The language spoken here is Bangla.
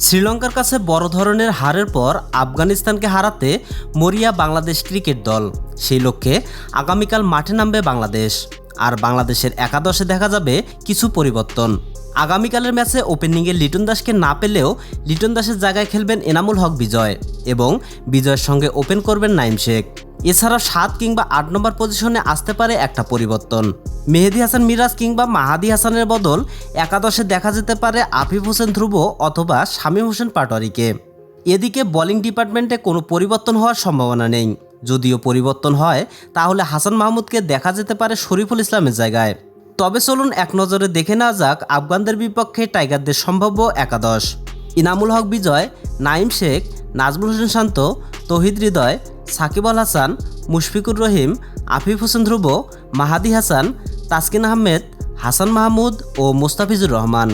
শ্রীলঙ্কার কাছে বড় ধরনের হারের পর আফগানিস্তানকে হারাতে মরিয়া বাংলাদেশ ক্রিকেট দল। সেই লক্ষ্যে আগামীকাল মাঠে নামবে বাংলাদেশ। আর বাংলাদেশের একাদশে দেখা যাবে কিছু পরিবর্তন। আগামীকালের ম্যাচে ওপেনিংয়ে লিটন দাসকে না পেলেও লিটন দাসের জায়গায় খেলবেন এনামুল হক বিজয় এবং বিজয়ের সঙ্গে ওপেন করবেন নাইম শেখ। এছাড়া সাত কিংবা আট নম্বর পজিশনে আসতে পারে একটা পরিবর্তন। মেহেদি হাসান মিরাজ কিংবা মাহাদি হাসানের বদল একাদশে দেখা যেতে পারে আফিফ হোসেন ধ্রুব অথবা শামীম হোসেন পাটোয়ারিকে। এদিকে বোলিং ডিপার্টমেন্টে কোনো পরিবর্তন হওয়ার সম্ভাবনা নেই। যদিও পরিবর্তন হয়, তাহলে হাসান মাহমুদকে দেখা যেতে পারে শরীফুল ইসলামের জায়গায়। তবে চলুন এক নজরে দেখে নেওয়া যাক আফগানদের বিপক্ষে টাইগারদের সম্ভাব্য একাদশ। ইনামুল হক বিজয় নাইম শেখ, নাজমুল হোসেন শান্ত, তহিদ হৃদয় সাকিব আল হাসান, মুশফিকুর রহিম, আফিফ হোসেন ধ্রুব, মাহাদি হাসান, তাসকিন আহমেদ, হাসান মাহমুদ ও মোস্তাফিজুর রহমান।